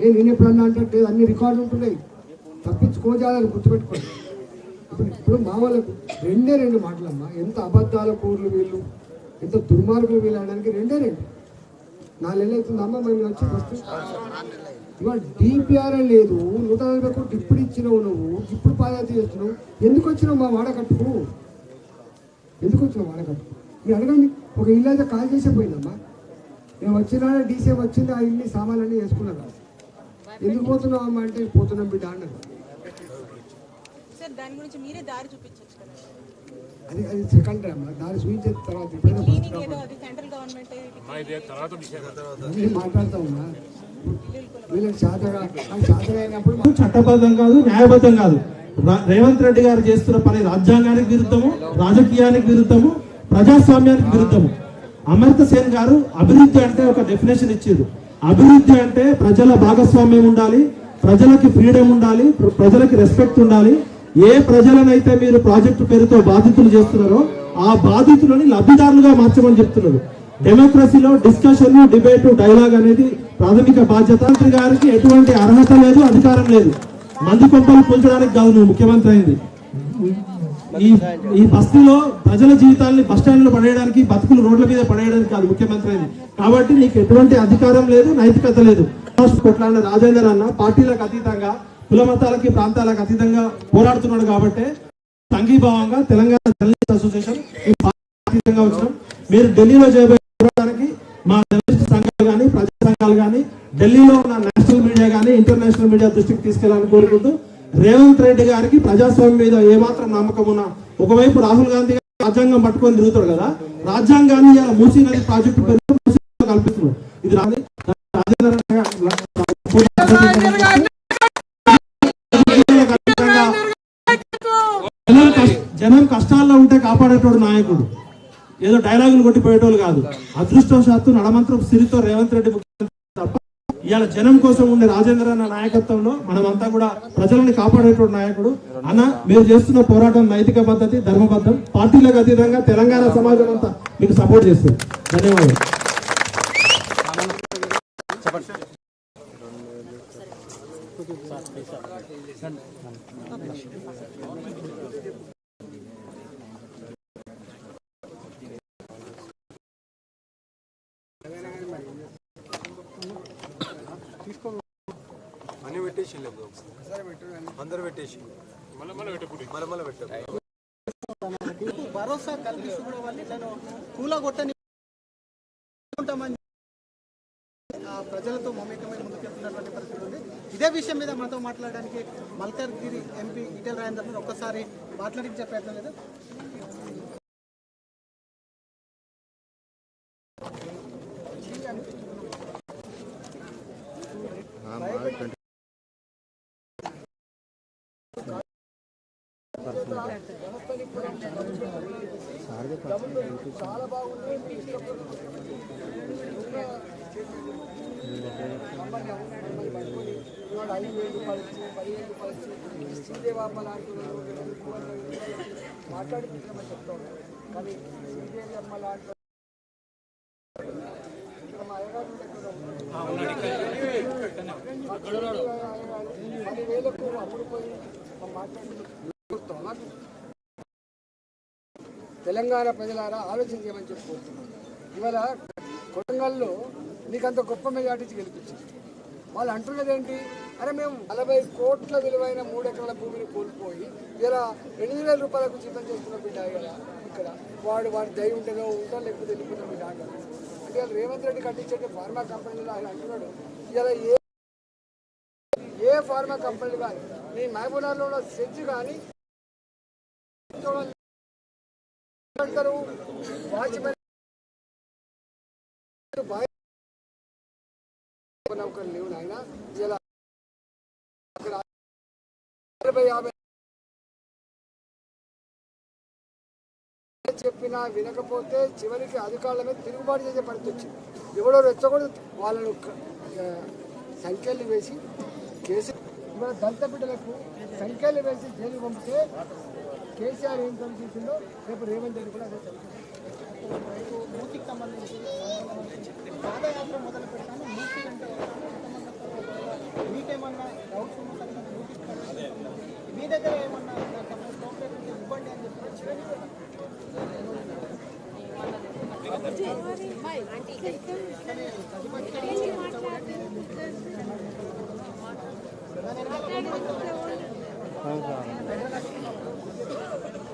ఏ నేను ఎప్పుడన్నా అంటే అన్ని రికార్డులు ఉంటున్నాయి. తప్పించుకోజాలని గుర్తుపెట్టుకోండి. ఇప్పుడు ఇప్పుడు మా వాళ్ళకు రెండే రెండు మాటలమ్మా. ఎంత అబద్ధాల కూరలు వీళ్ళు ఎంత దుర్మార్గులు వీళ్ళు అనడానికి రెండే రెండు. నాలుగు నెలలు అమ్మ మేము వచ్చి ఫస్ట్. ఇవాళ డిపిఆర్ఏ అని లేదు. నూట నలభై కోట్లు ఇప్పుడు ఇచ్చినావు నువ్వు. ఇప్పుడు పాదయాత్ర చేస్తున్నావు. ఎందుకు వచ్చినావు మా వాడకట్టుకు ఎందుకు వచ్చినావు వాడకట్టుకు మీరు అడగండి. ఒక ఇల్లు అయితే కాల్ చేసే పోయిందమ్మా. నేను వచ్చినా డీసీఎం వచ్చింది ఆ ఇల్లు సామాన్లన్నీ వేసుకున్నాను? ఎందుకు పోతున్నావు అమ్మా అంటే పోతున్నాం బిడ్డ అన్నారు సార్ దాని గురించి మీరే దారి చూపించవచ్చు కదా. అది అది సెకండ్ చూపించిన తర్వాత వీళ్ళకి చట్టబద్ధం కాదు న్యాయబద్ధం కాదు. రేవంత్ రెడ్డి గారు చేస్తున్న పని రాజ్యాంగానికి విరుద్ధము రాజకీయానికి విరుద్ధము ప్రజాస్వామ్యానికి విరుద్ధము. అమర్త సేన్ గారు అభివృద్ధి అంటే ఒక డెఫినేషన్ ఇచ్చారు. అభివృద్ధి అంటే ప్రజల భాగస్వామ్యం ఉండాలి ప్రజలకి ఫ్రీడమ్ ఉండాలి ప్రజలకి రెస్పెక్ట్ ఉండాలి. ఏ ప్రజలనైతే మీరు ప్రాజెక్టు పేరుతో బాధితులు చేస్తున్నారో ఆ బాధితులని లబ్ధిదారులుగా మార్చమని చెప్తున్నారు. డెమోక్రసీలో డిస్కషన్ డిబేట్ డైలాగ్ అనేది ప్రాథమిక బాధ్యత. గారికి ఎటువంటి అర్హత లేదు అధికారం లేదు. మంది కొంపలు కూల్చడానికి కాదు నువ్వు ముఖ్యమంత్రి అయింది. ఈ ఈ బస్తీలో ప్రజల జీవితాల్ని బస్ స్టాండ్లో పడేయడానికి బతుకులు రోడ్ల మీద పడేయడానికి కాదు ముఖ్యమంత్రి అయింది కాబట్టి నీకు ఎటువంటి అధికారం లేదు నైతికత లేదు. కొట్లాడిన రాజేందర్ అన్న పార్టీలకు అతీతంగా కుల మతాలకి ప్రాంతాలకు అతీతంగా పోరాడుతున్నాడు కాబట్టి సంఘీభావంగా తెలంగాణ జర్నలిస్ట్ అసోసియేషన్ అతీతంగా వచ్చినాం. మీరు ఢిల్లీలో చేయబోయే పోరాటానికి మా జర్నలిస్ట్ సంఘాలు కానీ ప్రజా సంఘాలు కానీ ఢిల్లీలో ఉన్న నేషనల్ మీడియా కానీ ఇంటర్నేషనల్ మీడియా దృష్టికి తీసుకెళ్ళాలని కోరుకుంటూ రేవంత్ రెడ్డి గారికి ప్రజాస్వామ్యం మీద ఏమాత్రం నమ్మకం ఉన్నా ఒకవైపు రాహుల్ గాంధీ గారు రాజ్యాంగం పట్టుకొని తిరుగుతారు కదా రాజ్యాంగాన్ని ఇలా మూసీ నది ప్రాజెక్టు కల్పిస్తున్నారు. ఇది రాని జనం కష్టాల్లో ఉంటే కాపాడేటోడు నాయకుడు. ఏదో డైలాగులు కొట్టిపోయేటోళ్ళు కాదు. అదృష్టవశాత్తు నడమంత్రం సిరితో రేవంత్ రెడ్డి ఇవాళ జనం కోసం ఉండే రాజేంద్ర అన్న నాయకత్వంలో మనమంతా కూడా ప్రజలను కాపాడేటువంటి నాయకుడు. అన్న మీరు చేస్తున్న పోరాటం నైతిక పద్ధతి ధర్మబద్ధం పార్టీలకు అతీతంగా తెలంగాణ సమాజం అంతా మీకు సపోర్ట్ చేస్తుంది. ధన్యవాదాలు. అన్ని పెట్టేసి అందరు పెట్టేసి మళ్ళీ పెట్టారు భరోసా కల్పిస్తున్న వాళ్ళు ఇట్లా కూలగొట్టని ఉంటామని ఆ ప్రజలతో మమేకమై ముందుకెళ్తున్నటువంటి పరిస్థితి ఉంది. ఇదే విషయం మీద మనతో మాట్లాడడానికి మల్కర్గిరి ఎంపీ ఈటెల రాజేందర్ ఒక్కసారి మాట్లాడించే ప్రయత్నం లేదు మాట్లాడుకుంటామని చెప్తా కానీ శ్రీదేవి అమ్మ లాంటి పదివేలకు అమ్ముడు మాట్లాడుతున్నాం తెలంగాణ ప్రజలారా ఆలోచన చేయమని చెప్పుకుంటున్నాం ఇవాళ కొడంగల్లో నీకంత గొప్ప మెజార్టీ గెలిపించింది వాళ్ళు అంటున్నది ఏంటి? అరే మేము నలభై కోట్ల విలువైన మూడు ఎకరాల భూమిని కోల్పోయి ఇలా ఎనిమిది వేల రూపాయలకు జీతం చేస్తున్న బిడ్డ ఇక్కడ. వాడు వాడి దయ ఉంటుందో ఉంటా లేకపోతే వెళ్ళిపోయిన బిడ్డ అంటారు అంటే వాళ్ళు రేవంత్ రెడ్డి కట్టించే ఫార్మా కంపెనీలో ఆయన అంటున్నాడు. ఇలా ఏ ఏ ఫార్మా కంపెనీలు కానీ నీ మహబూబ్నగర్లో ఉన్న సెజ్ కానీ అంటారు వాచ్మెన్ లేవు నాయన. ఇలా అరవై యాభై చెప్పినా వినకపోతే చివరికి అధికారుల మీద తిరుగుబాటు చేసే పరిస్థితి వచ్చింది. ఎవడో రెచ్చకూడదు వాళ్ళను సంఖ్యలు వేసి కేసు ఇవాళ దళిత బిడ్డలకు సంఖ్యలు వేసి జైలు పంపితే కేసీఆర్ ఏం పని చేసిందో రేపు రేవంత్ రెడ్డి కూడా అదే. మూర్తికి సంబంధించి పాదయాత్ర మొదలు పెడతాను మూర్తి అంటే ఏమన్నా డౌట్స్ ఉన్నా. మీ దగ్గర ఏమన్నా ఇవ్వండి అని చెప్పి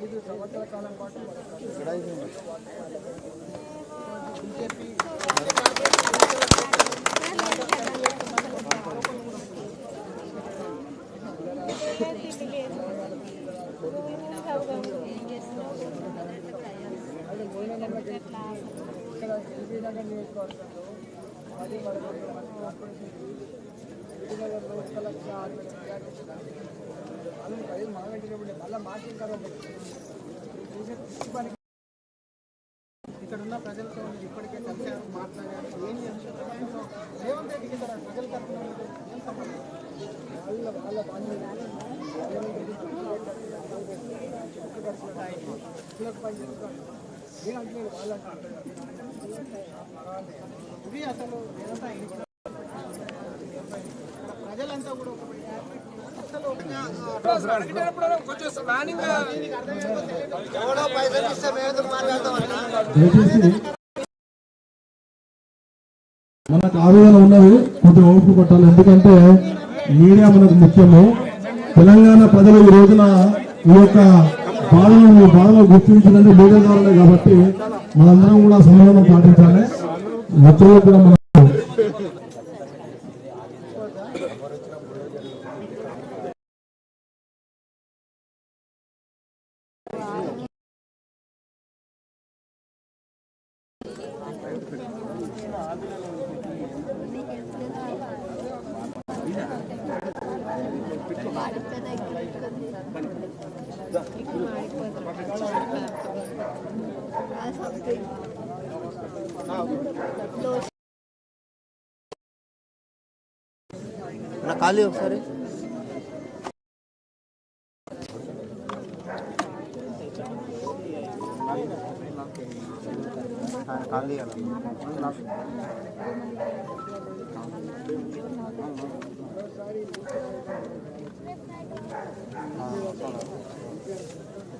నైన్లో ఈటల అవి తీసుకుంటావా ఇక్కడ అయిపోయింది ఇక్కడ ఉన్న ప్రజలతో ఇప్పటికే కలిసారు మాట్లాడారు. ఏం చెప్తారు రేవంత్ రెడ్డికి ఇక్కడ ప్రజల తరఫున మీకు ఏం సంబంధం వాళ్ళ వాళ్ళ పని. ఇది అసలు రేవంత్ ప్రజలంతా కూడా మనకు ఆవేదన ఉన్నది కొంచెం ఓపిక పట్టాలి ఎందుకంటే మీడియా మనకు ముఖ్యము. తెలంగాణ ప్రజలు ఈ రోజున ఈ యొక్క బాధలను బాధను గుర్తించినది మీడియా ద్వారానే కాబట్టి మనందరం కూడా సమాధానం పాటించాలి. మిత్రులు కూడా నా ఖాళీ ఒకసారి. ఖాళీ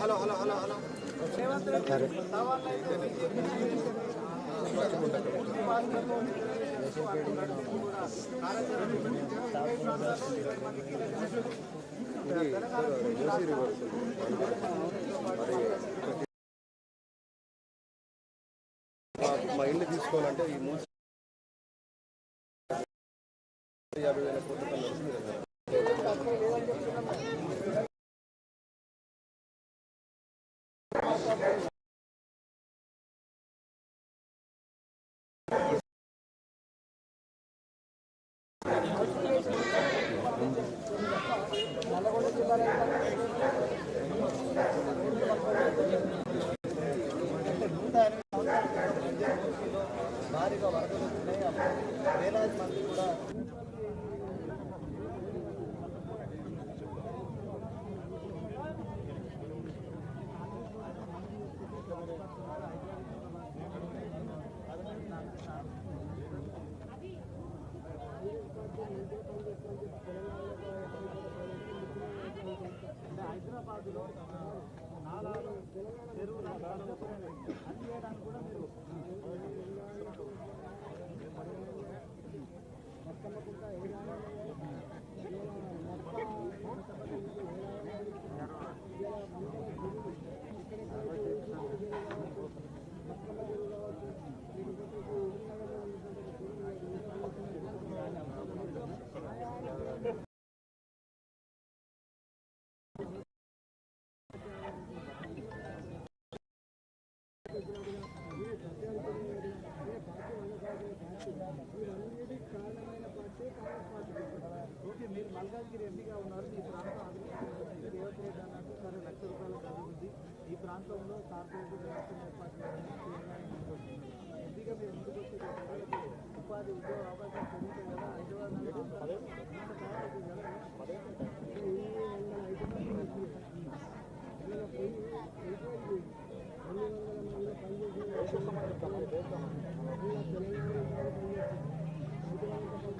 హలో హలో హలో హలో మా ఇల్లు తీసుకోవాలంటే ఈ మూడు యాభై వేల కోట్ల కన్నా భారీగా వరదలు వచ్చినాయి వేలాది మంది కూడా మొత్తం దాంట్లో కార్పొరేటివ్ వ్యవస్థ ఏర్పాటు కొద్దిగా మీరు ముందుకు వచ్చి ఉపాధి ఉద్యోగ అవకాశాలు పెరుగుతాయి కదా హైదరాబాద్ ఐదు వందల పనిచేసి తెలంగాణ పనిచేస్తుంది